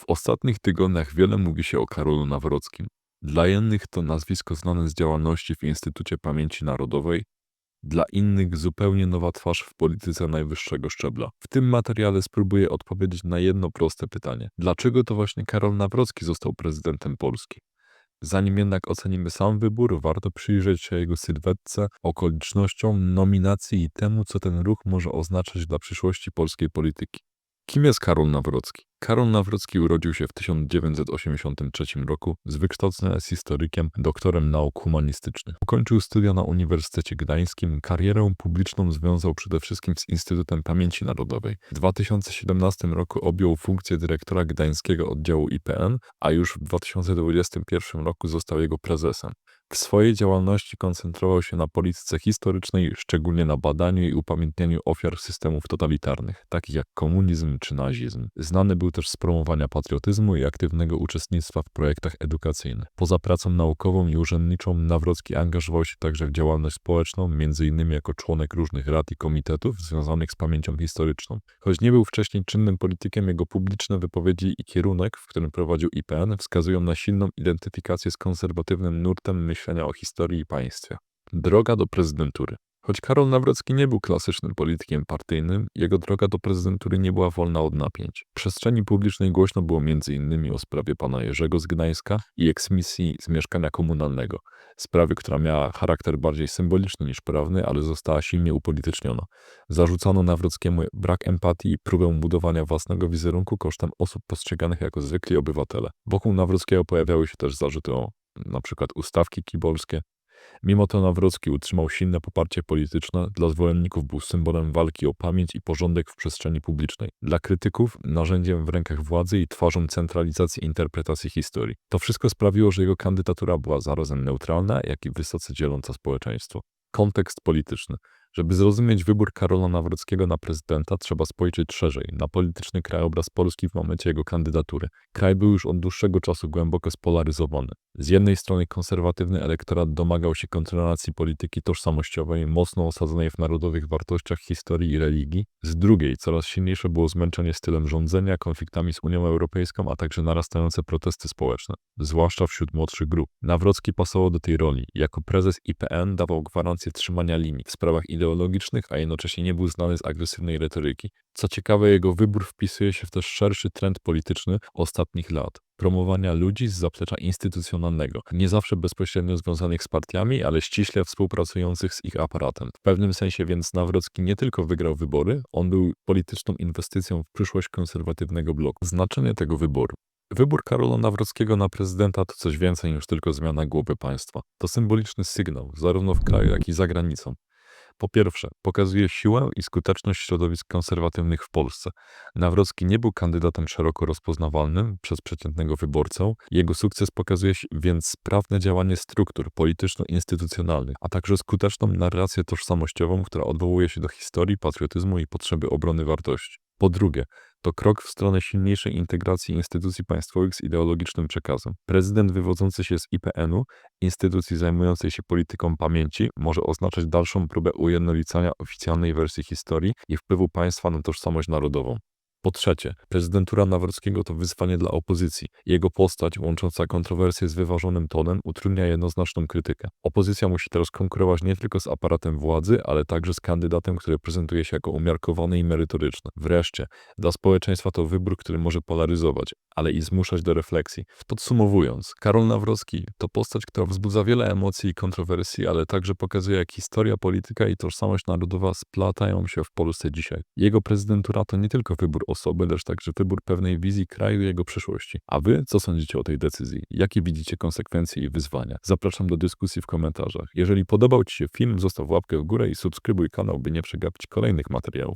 W ostatnich tygodniach wiele mówi się o Karolu Nawrockim. Dla jednych to nazwisko znane z działalności w Instytucie Pamięci Narodowej, dla innych zupełnie nowa twarz w polityce najwyższego szczebla. W tym materiale spróbuję odpowiedzieć na jedno proste pytanie. Dlaczego to właśnie Karol Nawrocki został prezydentem Polski? Zanim jednak ocenimy sam wybór, warto przyjrzeć się jego sylwetce, okolicznościom, nominacji i temu, co ten ruch może oznaczać dla przyszłości polskiej polityki. Kim jest Karol Nawrocki? Karol Nawrocki urodził się w 1983 roku, z wykształcenia jest historykiem, doktorem nauk humanistycznych. Ukończył studia na Uniwersytecie Gdańskim, karierę publiczną związał przede wszystkim z Instytutem Pamięci Narodowej. W 2017 roku objął funkcję dyrektora gdańskiego oddziału IPN, a już w 2021 roku został jego prezesem. W swojej działalności koncentrował się na polityce historycznej, szczególnie na badaniu i upamiętnianiu ofiar systemów totalitarnych, takich jak komunizm czy nazizm. Znany był też z promowania patriotyzmu i aktywnego uczestnictwa w projektach edukacyjnych. Poza pracą naukową i urzędniczą Nawrocki angażował się także w działalność społeczną, m.in. jako członek różnych rad i komitetów związanych z pamięcią historyczną. Choć nie był wcześniej czynnym politykiem, jego publiczne wypowiedzi i kierunek, w którym prowadził IPN, wskazują na silną identyfikację z konserwatywnym nurtem o historii i państwie. Droga do prezydentury. Choć Karol Nawrocki nie był klasycznym politykiem partyjnym, jego droga do prezydentury nie była wolna od napięć. W przestrzeni publicznej głośno było m.in. o sprawie pana Jerzego z Gdańska i eksmisji z mieszkania komunalnego, sprawie, która miała charakter bardziej symboliczny niż prawny, ale została silnie upolityczniona. Zarzucano Nawrockiemu brak empatii i próbę budowania własnego wizerunku kosztem osób postrzeganych jako zwykli obywatele. Wokół Nawrockiego pojawiały się też zarzuty o przykład ustawki kibolskie. Mimo to Nawrocki utrzymał silne poparcie polityczne, dla zwolenników był symbolem walki o pamięć i porządek w przestrzeni publicznej. Dla krytyków narzędziem w rękach władzy i twarzą centralizacji interpretacji historii. To wszystko sprawiło, że jego kandydatura była zarazem neutralna, jak i wysoce dzieląca społeczeństwo. Kontekst polityczny. Żeby zrozumieć wybór Karola Nawrockiego na prezydenta, trzeba spojrzeć szerzej na polityczny krajobraz Polski w momencie jego kandydatury. Kraj był już od dłuższego czasu głęboko spolaryzowany. Z jednej strony konserwatywny elektorat domagał się kontynuacji polityki tożsamościowej, mocno osadzonej w narodowych wartościach historii i religii. Z drugiej coraz silniejsze było zmęczenie stylem rządzenia, konfliktami z Unią Europejską, a także narastające protesty społeczne, zwłaszcza wśród młodszych grup. Nawrocki pasował do tej roli. Jako prezes IPN dawał gwarancję trzymania linii w sprawach ideologicznych, a jednocześnie nie był znany z agresywnej retoryki. Co ciekawe, jego wybór wpisuje się w też szerszy trend polityczny ostatnich lat. Promowania ludzi z zaplecza instytucjonalnego, nie zawsze bezpośrednio związanych z partiami, ale ściśle współpracujących z ich aparatem. W pewnym sensie więc Nawrocki nie tylko wygrał wybory, on był polityczną inwestycją w przyszłość konserwatywnego bloku. Znaczenie tego wyboru. Wybór Karola Nawrockiego na prezydenta to coś więcej niż tylko zmiana głowy państwa. To symboliczny sygnał, zarówno w kraju, jak i za granicą. Po pierwsze, pokazuje siłę i skuteczność środowisk konserwatywnych w Polsce. Nawrocki nie był kandydatem szeroko rozpoznawalnym przez przeciętnego wyborcę. Jego sukces pokazuje więc sprawne działanie struktur polityczno-instytucjonalnych, a także skuteczną narrację tożsamościową, która odwołuje się do historii, patriotyzmu i potrzeby obrony wartości. Po drugie, to krok w stronę silniejszej integracji instytucji państwowych z ideologicznym przekazem. Prezydent wywodzący się z IPN-u, instytucji zajmującej się polityką pamięci, może oznaczać dalszą próbę ujednolicania oficjalnej wersji historii i wpływu państwa na tożsamość narodową. Po trzecie, prezydentura Nawrockiego to wyzwanie dla opozycji. Jego postać, łącząca kontrowersje z wyważonym tonem, utrudnia jednoznaczną krytykę. Opozycja musi teraz konkurować nie tylko z aparatem władzy, ale także z kandydatem, który prezentuje się jako umiarkowany i merytoryczny. Wreszcie, dla społeczeństwa to wybór, który może polaryzować, ale i zmuszać do refleksji. Podsumowując, Karol Nawrocki to postać, która wzbudza wiele emocji i kontrowersji, ale także pokazuje, jak historia, polityka i tożsamość narodowa splatają się w Polsce dzisiaj. Jego prezydentura to nie tylko wybór osoby, lecz także wybór pewnej wizji kraju i jego przyszłości. A wy co sądzicie o tej decyzji? Jakie widzicie konsekwencje i wyzwania? Zapraszam do dyskusji w komentarzach. Jeżeli podobał Ci się film, zostaw łapkę w górę i subskrybuj kanał, by nie przegapić kolejnych materiałów.